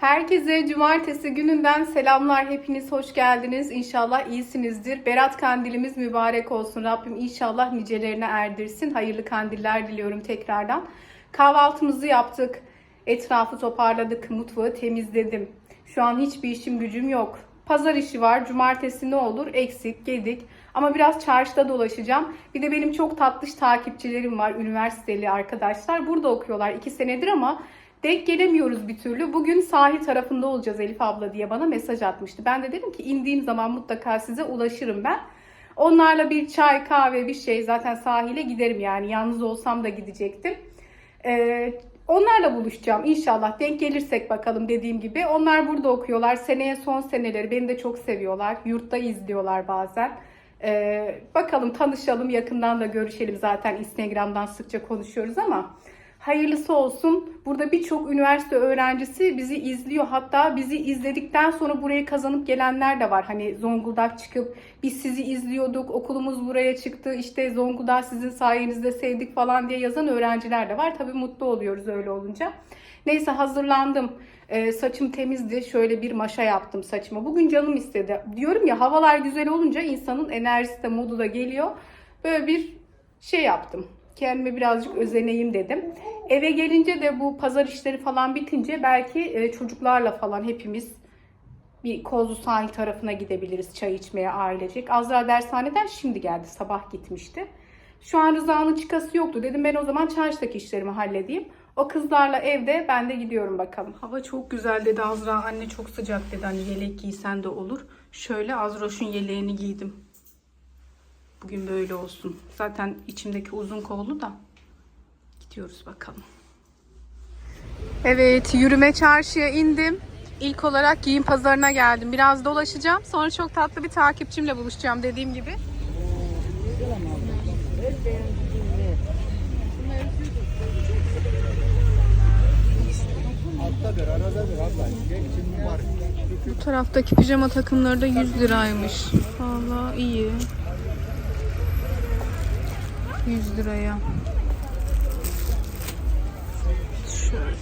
Herkese cumartesi gününden selamlar. Hepiniz hoş geldiniz. İnşallah iyisinizdir. Berat kandilimiz mübarek olsun. Rabbim inşallah nicelerine erdirsin. Hayırlı kandiller diliyorum tekrardan. Kahvaltımızı yaptık. Etrafı toparladık. Mutfağı temizledim. Şu an hiçbir işim gücüm yok. Pazar işi var. Cumartesi ne olur? Eksik, gedik. Ama biraz çarşıda dolaşacağım. Bir de benim çok tatlış takipçilerim var. Üniversiteli arkadaşlar. Burada okuyorlar. iki senedir ama denk gelemiyoruz bir türlü. Bugün sahil tarafında olacağız Elif abla diye bana mesaj atmıştı. Ben de dedim ki indiğim zaman mutlaka size ulaşırım ben. Onlarla bir çay, kahve, bir şey zaten sahile giderim yani. Yalnız olsam da gidecektim. Ee, onlarla buluşacağım inşallah. Denk gelirsek bakalım dediğim gibi. Onlar burada okuyorlar. Seneye son seneleri. Beni de çok seviyorlar. Yurtta izliyorlar bazen. Ee, bakalım tanışalım. Yakından da görüşelim. Zaten Instagram'dan sıkça konuşuyoruz ama hayırlısı olsun. Burada birçok üniversite öğrencisi bizi izliyor. Hatta bizi izledikten sonra burayı kazanıp gelenler de var. Hani Zonguldak çıkıp biz sizi izliyorduk, okulumuz buraya çıktı, işte Zonguldak sizin sayenizde sevdik falan diye yazan öğrenciler de var. Tabii mutlu oluyoruz öyle olunca. Neyse hazırlandım. Ee, saçım temizdi. Şöyle bir maşa yaptım saçıma. Bugün canım istedi. Diyorum ya havalar güzel olunca insanın enerjisi de modu da geliyor. Böyle bir şey yaptım. Kendime birazcık özeneyim dedim. Eve gelince de bu pazar işleri falan bitince belki e, çocuklarla falan hepimiz bir Kozlu sahil tarafına gidebiliriz çay içmeye ailecek. Azra dershaneden şimdi geldi. Sabah gitmişti. Şu an Rıza'nın çıkası yoktu. Dedim ben o zaman çarşıdaki işlerimi halledeyim. O kızlarla evde ben de gidiyorum bakalım. Hava çok güzel dedi Azra. Anne çok sıcak dedi. Hani yelek giysen de olur. Şöyle Azroş'un yeleğini giydim. Bugün böyle olsun. Zaten içimdeki uzun kollu da. Gidiyoruz bakalım. Evet yürüme çarşıya indim. İlk olarak giyim pazarına geldim. Biraz dolaşacağım. Sonra çok tatlı bir takipçimle buluşacağım dediğim gibi. Bu taraftaki pijama takımları da 100 liraymış. Vallahi iyi. 100 liraya. Şöyle.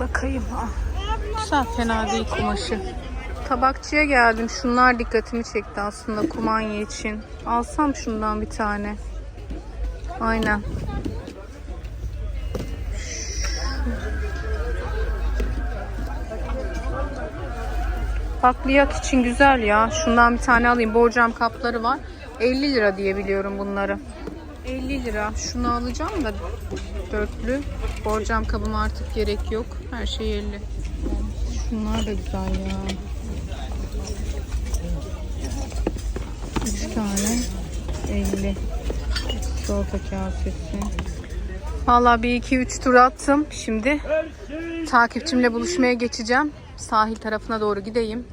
Bakayım ha. Güzel fena değil kumaşı. Tabakçıya geldim. Şunlar dikkatimi çekti aslında kumanya için. Alsam şundan bir tane. Aynen. Bakliyat için güzel ya. Şundan bir tane alayım. Borcam kapları var. 50 lira diye biliyorum bunları. 50 lira. Şunu alacağım da dörtlü. Borcam kabım artık gerek yok. Her şey 50. Şunlar da güzel ya. 3 tane 50. Çikolata kasesi. Valla bir iki üç tur attım. Şimdi takipçimle buluşmaya geçeceğim. Sahil tarafına doğru gideyim.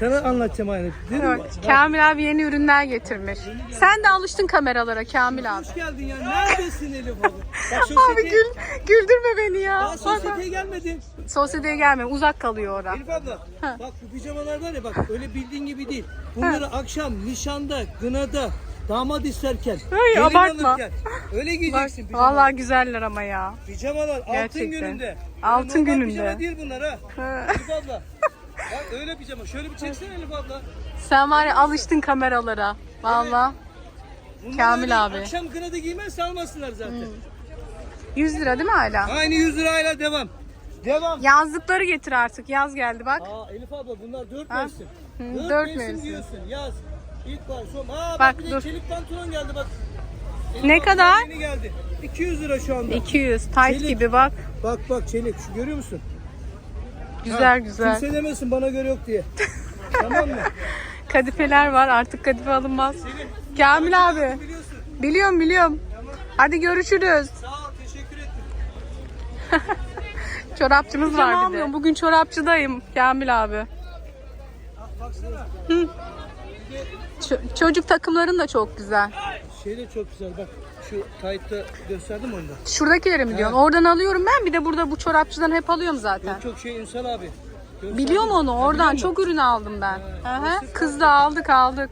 Sana anlatacağım aynı. Dedim Evet, Kamil abi yeni ürünler getirmiş. Sen de alıştın kameralara Kamil abi. Hoş geldin ya. Neredesin Elif abi? Bak Abi gül, güldürme beni ya. Daha Bak, sosyeteye gelmedin. bak. Sosyeteye gelme uzak kalıyor orada. Elif abla. Ha. Bak bu pijamalar var ya bak öyle bildiğin gibi değil. Bunları akşam nişanda, gınada, damat isterken, Ay, gelin abartma. alırken öyle Bak, giyeceksin pijamalar. vallahi güzeller ama ya. Pijamalar altın Gerçekten. gününde. Altın Normal gününde. pijama değil bunlar ha. Ha. Elif abla. Bak öyle pijama. Şöyle bir çeksene Elif abla. Sen var ya alıştın kameralara. Vallahi Bunlar Kamil öyle abi. Akşam kınada giymezse almasınlar zaten. 100 lira değil mi hala? Aynı 100 lirayla devam. Devam. Yazlıkları getir artık. Yaz geldi bak. Aa Elif abla bunlar 4 Ha? mevsim. Hı, Dört dört mevsim, mevsim. diyorsun. Yaz. İlkbahar, son. Aa bak, Bak, bir de dur. çelik pantolon geldi bak. Elif Ne abla kadar? Yeni geldi. 200 lira şu anda. 200. Tight Çelik. gibi bak. Bak bak çelik şu görüyor musun? Güzel Ha, güzel. Kimse demesin bana göre yok diye. tamam mı? Kadifeler var. Artık kadife alınmaz. Kamil abi. Biliyorsun. Biliyorum biliyorum. Hadi görüşürüz. Sağ ol teşekkür ettim. Çorapçımız var bir de. Bugün çorapçıdayım Kamil abi. Baksana. Ç- çocuk takımların da çok güzel. Şey de çok güzel bak. Şu tight'ta gösterdim onu da. Şuradakileri mi diyorsun? Oradan alıyorum ben. Bir de burada bu çorapçıdan hep alıyorum zaten. Çok çok şey Ünsal abi. Gösterdim. Biliyorum onu. Ha, Oradan biliyor çok ürün aldım ben. Ha, Aha. Kız da aldık aldık.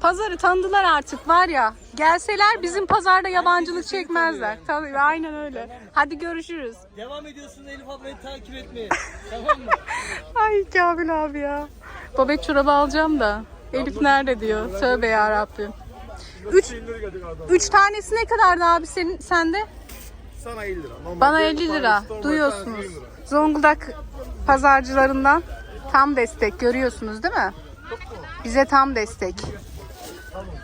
Pazarı tanıdılar artık var ya. Gelseler bizim pazarda yabancılık çekmezler. Tabii aynen öyle. Hadi görüşürüz. Devam ediyorsun Elif ablayı takip etmeye. tamam mı? Ay Kamil abi ya. Babet çorabı alacağım da. Elif nerede diyor. Tövbe ya Rabbim. Üç, üç tanesi ne kadardı abi senin sende? Sana 50 lira. Normalde Bana 50 lira. Duyuyorsunuz. tanesi 100 lira. Zonguldak pazarcılarından tam destek görüyorsunuz değil mi? Bize tam destek.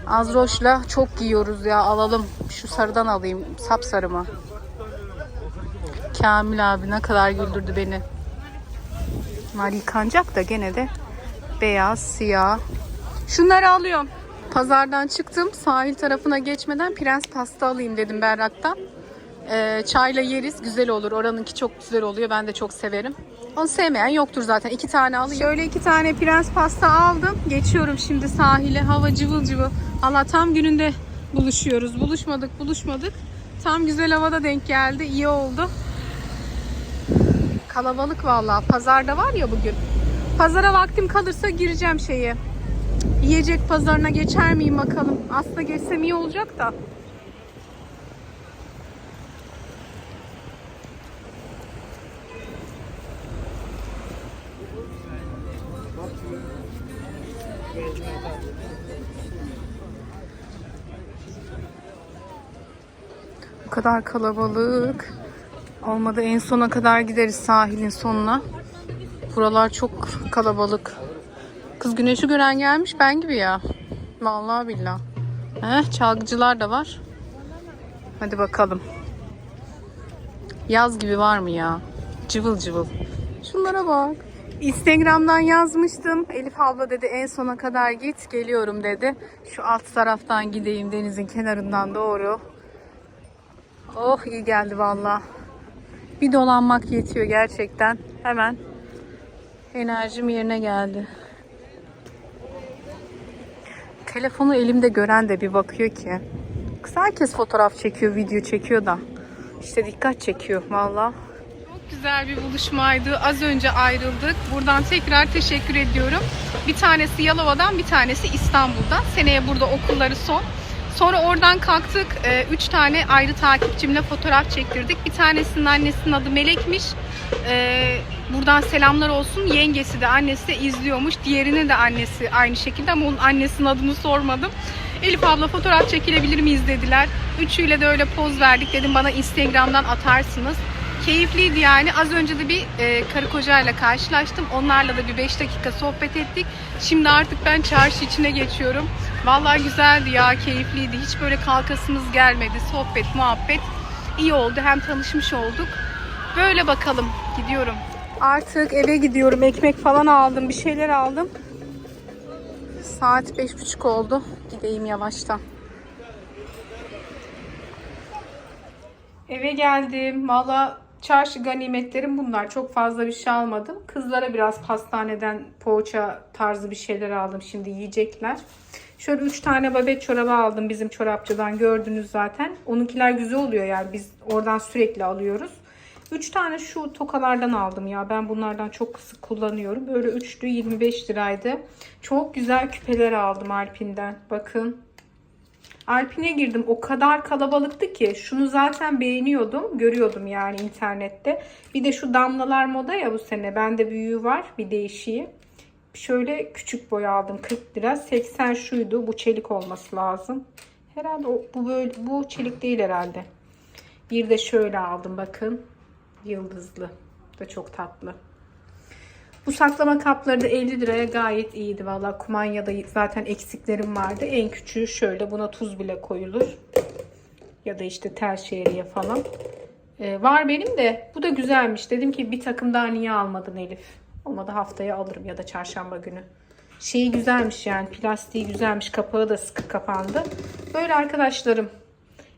Azroş'la çok giyiyoruz ya alalım. Şu sarıdan alayım. Sapsarı mı? Kamil abi ne kadar güldürdü beni. Bunlar yıkanacak da gene de beyaz, siyah. Şunları alıyorum. Pazardan çıktım. Sahil tarafına geçmeden prens pasta alayım dedim Berrak'tan. Ee, çayla yeriz. Güzel olur. Oranınki çok güzel oluyor. Ben de çok severim. Onu sevmeyen yoktur zaten. İki tane alayım. Şöyle iki tane prens pasta aldım. Geçiyorum şimdi sahile. Hava cıvıl cıvıl. Allah tam gününde buluşuyoruz. Buluşmadık buluşmadık. Tam güzel havada denk geldi. İyi oldu. Kalabalık vallahi. Pazarda var ya bugün. Pazara vaktim kalırsa gireceğim şeye. Yiyecek pazarına geçer miyim bakalım. Aslında geçsem iyi olacak da. Bu kadar kalabalık. Olmadı en sona kadar gideriz sahilin sonuna. Buralar çok kalabalık. Kız güneşi gören gelmiş ben gibi ya. Vallahi billah. Heh, çalgıcılar da var. Hadi bakalım. Yaz gibi var mı ya? Cıvıl cıvıl. Şunlara bak. Instagram'dan yazmıştım. Elif abla dedi en sona kadar git geliyorum dedi. Şu alt taraftan gideyim denizin kenarından doğru. Oh iyi geldi valla. Bir dolanmak yetiyor gerçekten. Hemen enerjim yerine geldi. Telefonu elimde gören de bir bakıyor ki. Kız herkes fotoğraf çekiyor, video çekiyor da. İşte dikkat çekiyor valla. Çok güzel bir buluşmaydı. Az önce ayrıldık. Buradan tekrar teşekkür ediyorum. Bir tanesi Yalova'dan, bir tanesi İstanbul'dan. Seneye burada okulları son. Sonra oradan kalktık. Ee, üç tane ayrı takipçimle fotoğraf çektirdik. Bir tanesinin annesinin adı Melek'miş. Ee, buradan selamlar olsun. Yengesi de annesi de izliyormuş. Diğerinin de annesi aynı şekilde ama onun annesinin adını sormadım. Elif abla fotoğraf çekilebilir miyiz dediler. Üçüyle de öyle poz verdik. Dedim bana Instagram'dan atarsınız. Keyifliydi yani. Az önce de bir e, karı kocayla karşılaştım. Onlarla da bir 5 dakika sohbet ettik. Şimdi artık ben çarşı içine geçiyorum. Vallahi güzeldi ya, keyifliydi. Hiç böyle kalkasımız gelmedi. Sohbet, muhabbet iyi oldu. Hem tanışmış olduk. Böyle bakalım. Gidiyorum. Artık eve gidiyorum. Ekmek falan aldım. Bir şeyler aldım. Saat beş buçuk oldu. Gideyim yavaştan. Eve geldim. Valla çarşı ganimetlerim bunlar. Çok fazla bir şey almadım. Kızlara biraz pastaneden poğaça tarzı bir şeyler aldım. Şimdi yiyecekler. Şöyle 3 tane babet çorabı aldım bizim çorapçıdan. Gördünüz zaten. Onunkiler güzel oluyor yani. Biz oradan sürekli alıyoruz. 3 tane şu tokalardan aldım ya. Ben bunlardan çok sık kullanıyorum. Böyle üçlü 25 liraydı. Çok güzel küpeler aldım Alpin'den. Bakın. Alpine girdim. O kadar kalabalıktı ki. Şunu zaten beğeniyordum. Görüyordum yani internette. Bir de şu damlalar moda ya bu sene. Bende büyüğü var. Bir değişiği. Şöyle küçük boy aldım. 40 lira. 80 şuydu. Bu çelik olması lazım. Herhalde bu böyle bu çelik değil herhalde. Bir de şöyle aldım bakın. Yıldızlı. Da çok tatlı. Bu saklama kapları da 50 liraya gayet iyiydi. Valla kumanyada zaten eksiklerim vardı. En küçüğü şöyle. Buna tuz bile koyulur. Ya da işte tel şehriye falan. Ee, var benim de. Bu da güzelmiş. Dedim ki bir takım daha niye almadın Elif? Olmadı haftaya alırım ya da çarşamba günü. Şeyi güzelmiş yani. Plastiği güzelmiş. Kapağı da sıkı kapandı. Böyle arkadaşlarım.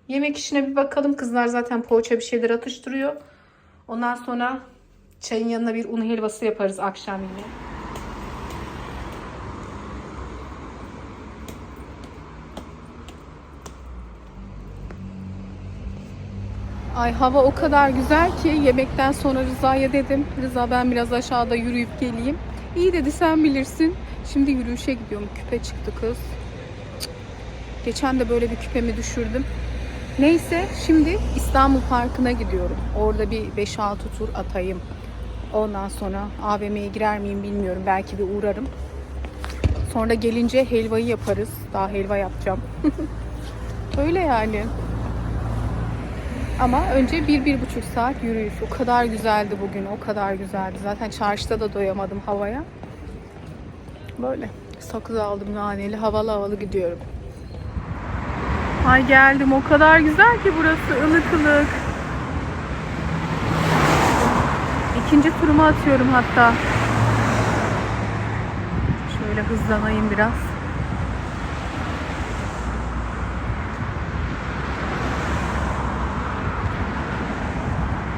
Yemek işine bir bakalım. Kızlar zaten poğaça bir şeyler atıştırıyor. Ondan sonra çayın yanına bir un helvası yaparız akşam yine. Ay hava o kadar güzel ki yemekten sonra Rıza'ya dedim. Rıza ben biraz aşağıda yürüyüp geleyim. İyi dedi sen bilirsin. Şimdi yürüyüşe gidiyorum. Küpe çıktı kız. Geçen de böyle bir küpemi düşürdüm. Neyse şimdi İstanbul Parkı'na gidiyorum. Orada bir 5-6 tur atayım. Ondan sonra AVM'ye girer miyim bilmiyorum. Belki bir uğrarım. Sonra gelince helvayı yaparız. Daha helva yapacağım. Öyle yani. Ama önce bir, bir buçuk saat yürüyüş. O kadar güzeldi bugün. O kadar güzeldi. Zaten çarşıda da doyamadım havaya. Böyle. Sakız aldım naneli. Havalı havalı gidiyorum. Ay geldim. O kadar güzel ki burası. ılık ılık. İkinci turumu atıyorum hatta. Şöyle hızlanayım biraz.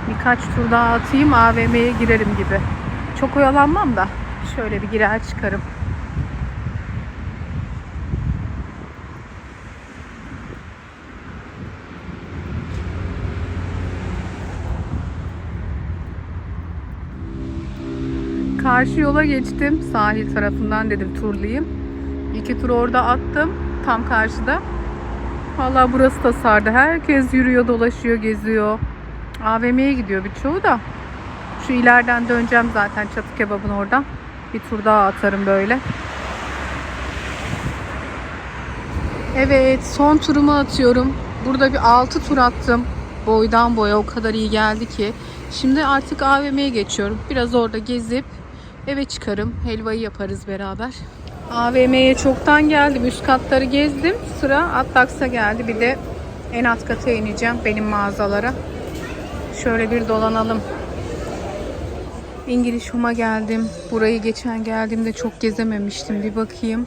Birkaç tur daha atayım AVM'ye girerim gibi. Çok oyalanmam da şöyle bir girer çıkarım. Karşı yola geçtim. Sahil tarafından dedim turlayayım. İki tur orada attım. Tam karşıda. Vallahi burası da sardı. Herkes yürüyor, dolaşıyor, geziyor. AVM'ye gidiyor birçoğu da. Şu ileriden döneceğim zaten çatı kebabın oradan. Bir tur daha atarım böyle. Evet son turumu atıyorum. Burada bir 6 tur attım. Boydan boya o kadar iyi geldi ki. Şimdi artık AVM'ye geçiyorum. Biraz orada gezip eve çıkarım. Helvayı yaparız beraber. AVM'ye çoktan geldim. Üst katları gezdim. Sıra Atlaks'a geldi. Bir de en alt kata ineceğim benim mağazalara. Şöyle bir dolanalım. İngiliz Home'a geldim. Burayı geçen geldiğimde çok gezememiştim. Bir bakayım.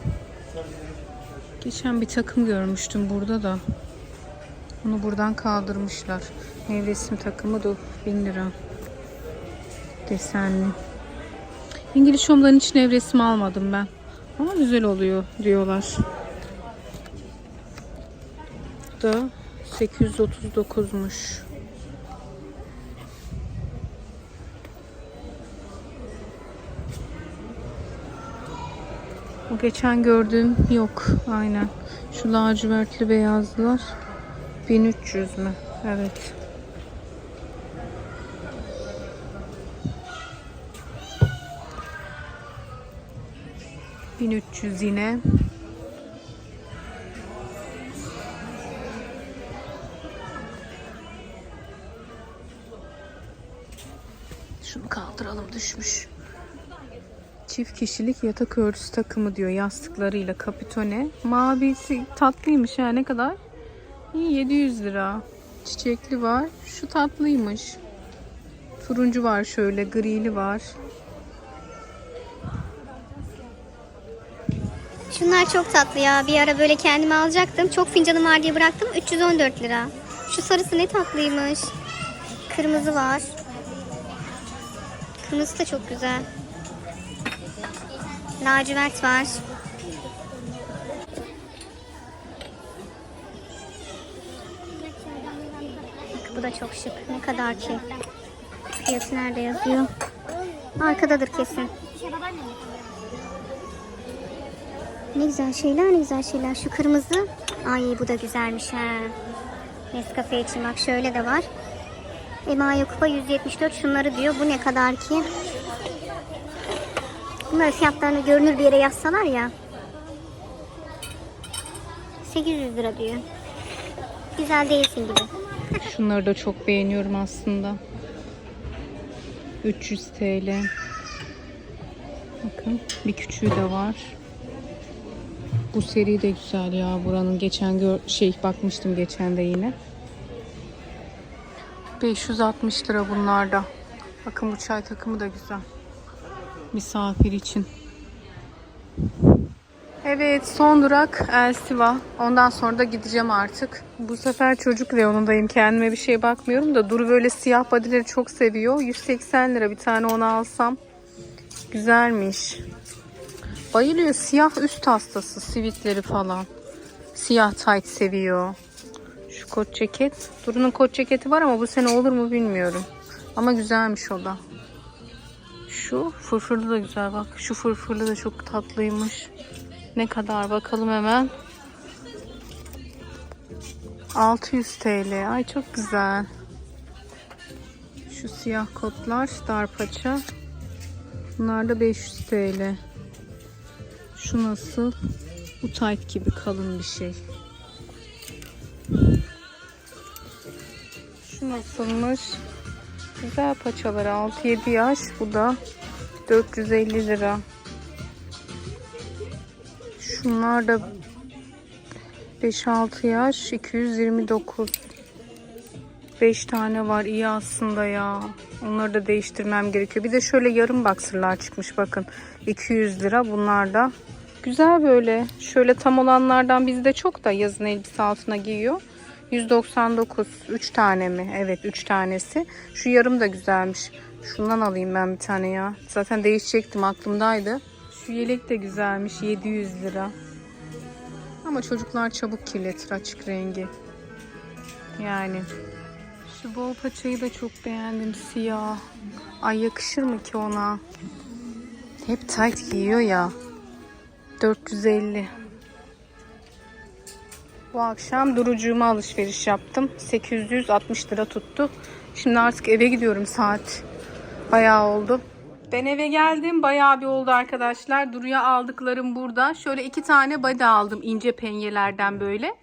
Geçen bir takım görmüştüm burada da. Onu buradan kaldırmışlar. Nevresim takımı da 1000 lira. Desenli. İngiliz Home'dan hiç nevresim almadım ben. Ama güzel oluyor diyorlar. Bu da 839'muş. O geçen gördüğüm yok. Aynen. Şu lacivertli beyazlar 1300 mü? Evet. Bin üç yüz yine. Şunu kaldıralım düşmüş. Çift kişilik yatak örtüsü takımı diyor yastıklarıyla kapitone. Mavisi tatlıymış ha ne kadar? İyi 700 lira. Çiçekli var. Şu tatlıymış. Turuncu var şöyle grili var. Şunlar çok tatlı ya. Bir ara böyle kendime alacaktım. Çok fincanım var diye bıraktım. 314 lira. Şu sarısı ne tatlıymış. Kırmızı var. Kırmızı da çok güzel. Lacivert var. Bak bu da çok şık. Ne kadar ki? Fiyatı nerede yazıyor? Arkadadır kesin. Ne güzel şeyler ne güzel şeyler. Şu kırmızı. Ay bu da güzelmiş ha. Nescafe için bak şöyle de var. Emaye Kupa 174 şunları diyor. Bu ne kadar ki? Bunları fiyatlarını görünür bir yere yazsalar ya. 800 lira diyor. Güzel değilsin gibi. Şunları da çok beğeniyorum aslında. 300 TL. Bakın bir küçüğü de var. Bu seri de güzel ya. Buranın geçen gör şey bakmıştım geçen de yine. 560 lira bunlar da. Bakın bu çay takımı da güzel. Misafir için. Evet son durak Elsiva. Ondan sonra da gideceğim artık. Bu sefer çocuk reyonundayım. Kendime bir şey bakmıyorum da Duru böyle siyah badileri çok seviyor. 180 lira bir tane onu alsam. Güzelmiş. Bayılıyor. Siyah üst hastası. Sivitleri falan. Siyah tight seviyor. Şu kot ceket. Duru'nun kot ceketi var ama bu sene olur mu bilmiyorum. Ama güzelmiş o da. Şu fırfırlı da güzel bak. Şu fırfırlı da çok tatlıymış. Ne kadar bakalım hemen. 600 TL. Ay çok güzel. Şu siyah kotlar dar paça. Bunlar da 500 TL. Şu nasıl? Bu tight gibi kalın bir şey. Şu nasılmış? Güzel paçaları 6-7 yaş. Bu da 450 lira. Şunlar da 5-6 yaş 229. 5 tane var iyi aslında ya. Onları da değiştirmem gerekiyor. Bir de şöyle yarım baksırlar çıkmış bakın. 200 lira bunlar da. Güzel böyle. Şöyle tam olanlardan bizde çok da yazın elbise altına giyiyor. 199. 3 tane mi? Evet 3 tanesi. Şu yarım da güzelmiş. Şundan alayım ben bir tane ya. Zaten değişecektim aklımdaydı. Şu yelek de güzelmiş. 700 lira. Ama çocuklar çabuk kirletir açık rengi. Yani. Şu bol paçayı da çok beğendim. Siyah. Ay yakışır mı ki ona? Hep tight giyiyor ya. 450. Bu akşam durucuğuma alışveriş yaptım. 860 lira tuttu. Şimdi artık eve gidiyorum saat. Bayağı oldu. Ben eve geldim. Bayağı bir oldu arkadaşlar. Duru'ya aldıklarım burada. Şöyle iki tane body aldım. ince penyelerden böyle.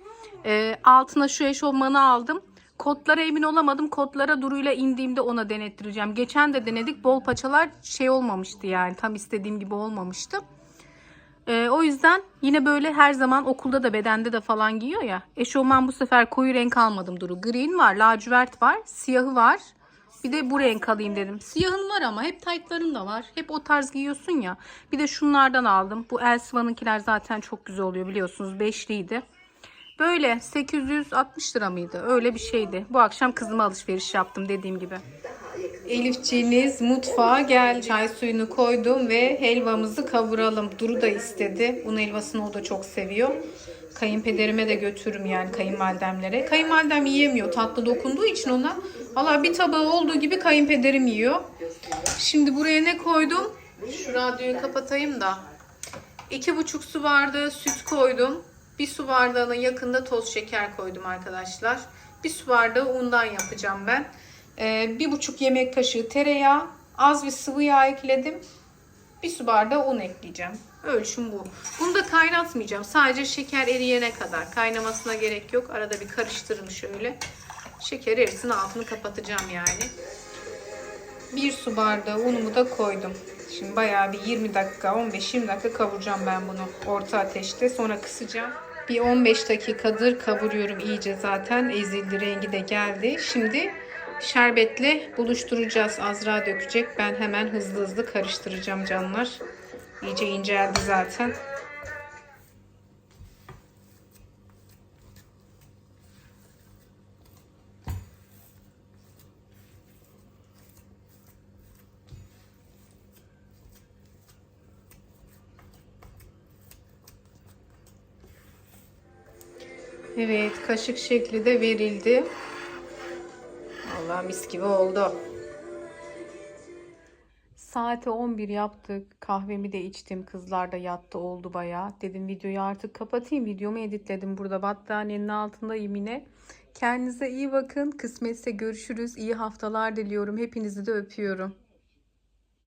Ee, altına şu eşofmanı aldım. Kotlara emin olamadım. Kotlara Duru'yla indiğimde ona denettireceğim. Geçen de denedik. Bol paçalar şey olmamıştı yani. Tam istediğim gibi olmamıştı. Ee, o yüzden yine böyle her zaman okulda da bedende de falan giyiyor ya. Eşofman bu sefer koyu renk almadım Duru. Green var, lacivert var, siyahı var. Bir de bu renk alayım dedim. Siyahın var ama hep taytların da var. Hep o tarz giyiyorsun ya. Bir de şunlardan aldım. Bu Elsiva'nınkiler zaten çok güzel oluyor biliyorsunuz. Beşliydi. Böyle 860 lira mıydı? Öyle bir şeydi. Bu akşam kızıma alışveriş yaptım dediğim gibi. Elifçiniz mutfağa gel. Çay suyunu koydum ve helvamızı kavuralım. Duru da istedi. Un helvasını o da çok seviyor. Kayınpederime de götürürüm yani kayınvalidemlere. Kayınvalidem yiyemiyor tatlı dokunduğu için ona. Valla bir tabağı olduğu gibi kayınpederim yiyor. Şimdi buraya ne koydum? Şu radyoyu kapatayım da. İki buçuk su bardağı süt koydum. Bir su bardağının yakında toz şeker koydum arkadaşlar. Bir su bardağı undan yapacağım ben. Ee, bir buçuk yemek kaşığı tereyağı. Az bir sıvı yağ ekledim. Bir su bardağı un ekleyeceğim. Ölçüm bu. Bunu da kaynatmayacağım. Sadece şeker eriyene kadar. Kaynamasına gerek yok. Arada bir karıştırırım şöyle. Şeker erisin altını kapatacağım yani. Bir su bardağı unumu da koydum. Şimdi bayağı bir 20 dakika 15-20 dakika kavuracağım ben bunu orta ateşte. Sonra kısacağım. Bir 15 dakikadır kavuruyorum iyice zaten. Ezildi rengi de geldi. Şimdi şerbetle buluşturacağız. Azra dökecek. Ben hemen hızlı hızlı karıştıracağım canlar. İyice inceldi zaten. Evet, kaşık şekli de verildi. Allah mis gibi oldu. Saate 11 yaptık. Kahvemi de içtim. Kızlar da yattı oldu bayağı. Dedim videoyu artık kapatayım. Videomu editledim. Burada battaniyenin altındayım yine. Kendinize iyi bakın. Kısmetse görüşürüz. İyi haftalar diliyorum. Hepinizi de öpüyorum.